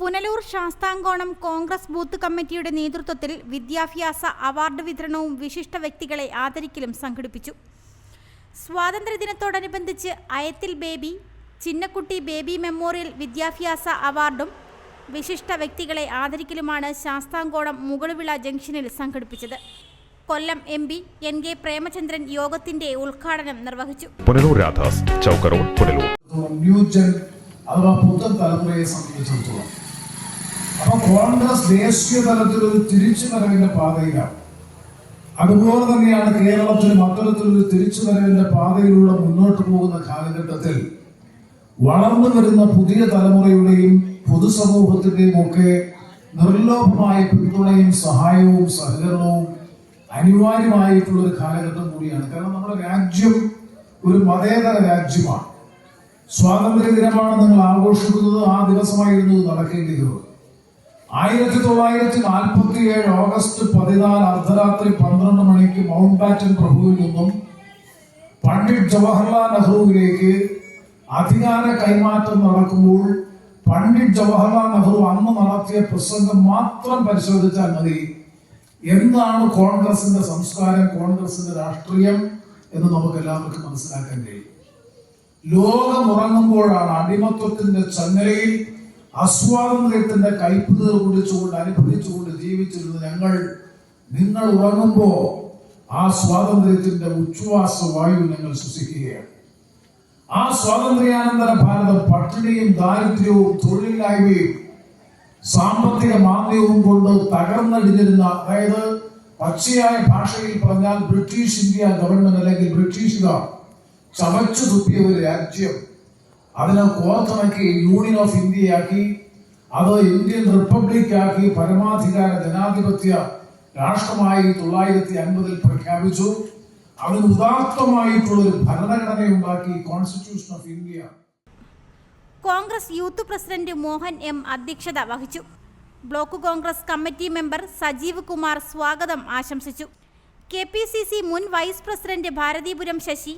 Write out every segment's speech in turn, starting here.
Punalur Sasthamkonam Congress booth കമ്മിറ്റിയുടെ നേതൃത്വത്തിൽ വിദ്യാഭ്യാസ അവാർഡ് വിതരണവും വിശിഷ്ട വ്യക്തികളെ ആദരിക്കലും സംഘടിപ്പിച്ചു. സ്വാതന്ത്ര്യദിനത്തോടനുബന്ധിച്ച് അയത്തിൽ ബേബി ചിന്നക്കുട്ടി ബേബി മെമ്മോറിയൽ വിദ്യാഭ്യാസ അവാർഡും വിശിഷ്ട വ്യക്തികളെ ആദരിക്കലുമാണ് ശാസ്താംകോണം മുകളുവിള ജംഗ്ഷനിൽ സംഘടിപ്പിച്ചത്. Kollam M P N K Premachandran യോഗത്തിന്റെ ഉദ്ഘാടനം നിർവഹിച്ചു. Punalur Radhas Chowka road Punalur. New gen അഥവാ പുത്തൻ തലമുറയെ സംബന്ധിച്ചിടത്തോളം അപ്പൊ കോൺഗ്രസ് ദേശീയ തലത്തിൽ ഒരു തിരിച്ചു വരവിന്റെ പാതയിലാണ്. അതുപോലെ തന്നെയാണ് കേരളത്തിലും അത്തരത്തിലൊരു തിരിച്ചുവരവിന്റെ പാതയിലൂടെ മുന്നോട്ട് പോകുന്ന കാലഘട്ടത്തിൽ വളർന്നു വരുന്ന പുതിയ തലമുറയുടെയും പൊതുസമൂഹത്തിന്റെയും ഒക്കെ നിർലോഭമായ പിന്തുണയും സഹായവും സഹകരണവും അനിവാര്യമായിട്ടുള്ള ഒരു കാലഘട്ടം കൂടിയാണ്. കാരണം നമ്മുടെ രാജ്യം ഒരു മതേതര രാജ്യമാണ്. സ്വാതന്ത്ര്യ ദിനമാണ് നിങ്ങൾ ആഘോഷിക്കുന്നത് ആ ദിവസമായിരുന്നു നടക്കേണ്ടിയിരുന്നത്. ആയിരത്തി തൊള്ളായിരത്തി നാൽപ്പത്തി ഏഴ് ഓഗസ്റ്റ് പതിനാല് അർദ്ധരാത്രി പന്ത്രണ്ട് മണിക്ക് മൗണ്ട് ബാറ്റൻ പ്രഭുവിൽ നിന്നും പണ്ഡിറ്റ് ജവഹർലാൽ നെഹ്റുവിലേക്ക് അധികാര കൈമാറ്റം നടക്കുമ്പോൾ പണ്ഡിറ്റ് ജവഹർലാൽ നെഹ്റു അന്ന് നടത്തിയ പ്രസംഗം മാത്രം പരിശോധിച്ചാൽ മതി. എന്താണ് കോൺഗ്രസിന്റെ സംസ്കാരം കോൺഗ്രസിന്റെ രാഷ്ട്രീയം എന്ന് നമുക്ക് എല്ലാവർക്കും മനസ്സിലാക്കാൻ കഴിയും. ലോകം ഉറങ്ങുമ്പോഴാണ് അടിമത്വത്തിന്റെ ചങ്ങലയിൽ അസ്വാതന്ത്ര്യത്തിന്റെ കൈപ്പുതീർ കുടിച്ചുകൊണ്ട് അനുഭവിച്ചുകൊണ്ട് ജീവിച്ചിരുന്ന ഞങ്ങൾ നിങ്ങൾ ഉറങ്ങുമ്പോ ആ സ്വാതന്ത്ര്യത്തിന്റെ ഉച്ഛ്വാസ വായു ഞങ്ങൾ ശ്വസിക്കുകയാണ്. ആ സ്വാതന്ത്ര്യാനന്തര ഭാരതം പട്ടിണിയും ദാരിദ്ര്യവും തൊഴിലില്ലായ്മയും സാമ്പത്തിക മാന്ദ്യവും കൊണ്ട് തകർന്നടിഞ്ഞിരുന്ന അതായത് പച്ചയായ ഭാഷയിൽ പറഞ്ഞാൽ ബ്രിട്ടീഷ് ഇന്ത്യ ഗവൺമെന്റ് അല്ലെങ്കിൽ ബ്രിട്ടീഷുകാർ ചവച്ചു തുപ്പിയ ഒരു രാജ്യം അതിനെ കോർത്തിണക്കി യൂണിയൻ ഓഫ് ഇന്ത്യയാക്കി അത് ഇന്ത്യൻ റിപ്പബ്ലിക് ആക്കി പരമാധികാര ജനാധിപത്യ രാഷ്ട്രമായി തൊള്ളായിരത്തി അൻപതിൽ പ്രഖ്യാപിച്ചു. അതിന് ഉദാത്തമായിട്ടുള്ള ഒരു ഭരണഘടന ഉണ്ടാക്കി constitution of India Congress youth president Mohan M അധ്യക്ഷത വഹിച്ചു. Block Congress committee member Sajeev Kumar സ്വാഗതം ആശംസിച്ചു. കെ പി സി സി മുൻ vice president Bharathipuram Sasi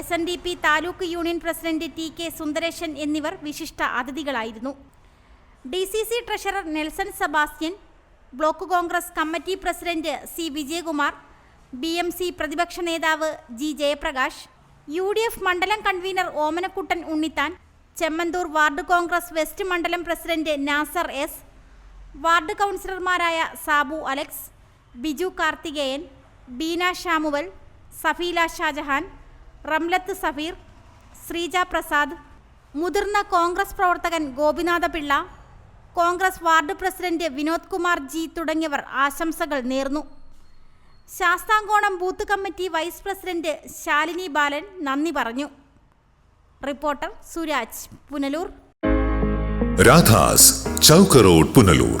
S N D P taluk union president T K Sundaresan എന്നിവർ വിശിഷ്ട അതിഥികളായിരുന്നു. D C C treasurer Nelson Sebastian block Congress committee president C Vijayakumar B M C പ്രതിപക്ഷ നേതാവ് G Jayaprakash U D F മണ്ഡലം convenor Omanakuttan Unnithan Chemmanthur ward Congress west മണ്ഡലം president Nasar S ward കൗൺസിലർമാരായ Sabu Alex Biju Karthikeyan Beena Shamuel Safeela Shajahan Ramlath Safeer Sreeja Prasad മുതിർന്ന കോൺഗ്രസ് പ്രവർത്തകൻ Gopinatha Pillai Congress ward president Vinod Kumar G തുടങ്ങിയവർ ആശംസകൾ നേർന്നു. Sasthamkonam booth committee vice president Shalini Balan നന്ദി പറഞ്ഞു. റിപ്പോർട്ടർ സുരാജ് പുനലൂർ. രാധാസ് ചൗക്കറോഡ് പുനലൂർ.